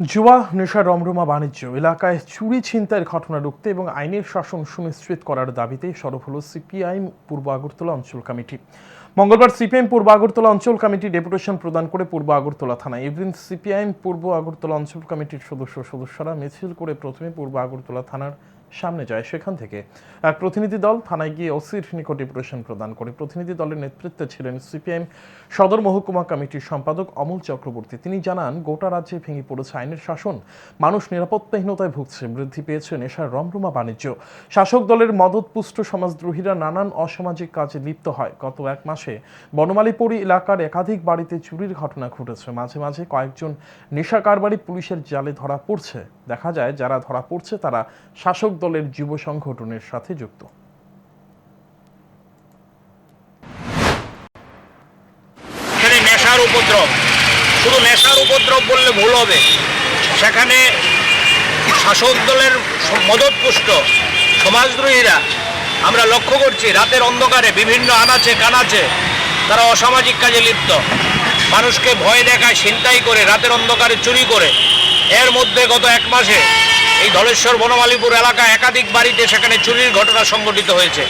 জুয়া, নেশা, রমরমা, বাণিজ্য এলাকায় চুরি ছিনতাইয়ের ঘটনা রুখতে এবং আইনের শাসন সুনিশ্চিত করার দাবিতে সরব হল সিপিআইএম পূর্ব আগরতলা অঞ্চল কমিটি। মঙ্গলবার সিপিআইএম পূর্ব আগরতলা অঞ্চল কমিটি ডেপুটেশন প্রদান করে পূর্ব আগরতলা থানায়। এদিন সিপিআইএম পূর্ব আগরতলা অঞ্চল কমিটির সদস্য সদস্যরা মিছিল করে প্রথমে পূর্ব আগরতলা থানার সামনে যায় সেখান থেকে। এক প্রতিনিধি দল থানায় গিয়ে ওসির নিকট ডেপুটেশন প্রদান করে। প্রতিনিধি দলের নেতৃত্বে ছিলেন সিপিএম সদর মহকুমা কমিটির সম্পাদক অমল চক্রবর্তী। তিনি জানান, গোটা রাজ্যে ভেঙে পড়েছে আইনের শাসন। মানুষ নিরাপত্তাহীনতায় ভুগছে। বৃদ্ধি পেয়েছে নেশার রমরমা বাণিজ্য। শাসক দলের মদতপুষ্ট সমাজদ্রোহীরা নানান অসামাজিক কাজে লিপ্ত হয়। গত এক মাসে বনমালীপুরি এলাকার একাধিক বাড়িতে চুরির ঘটনা ঘটেছে। মাঝে মাঝে কয়েকজন নেশা কারবারি পুলিশের জালে ধরা পড়ছে। দেখা যায়, যারা ধরা পড়ছে তারা শাসক দলের যুব সংগঠনের সাথে যুক্ত। নেশার উপদ্রব। শুধু নেশার উপদ্রব বললে ভুল হবে। সেখানে শাসক দলের মদতপুষ্ট সমাজদ্রোহীরা আমরা লক্ষ্য করছি, রাতের অন্ধকারে বিভিন্ন আনাচে কানাচে তারা অসামাজিক কাজে লিপ্ত। মানুষকে ভয় দেখায়, ছিনতাই করে, রাতের অন্ধকারে চুরি করে। এর মধ্যে গত এক মাসে এই ধলেশ্বর বনমালীপুর এলাকায় একাধিক বাড়িতে সেখানে চুরির ঘটনা সংঘটিত হয়েছে।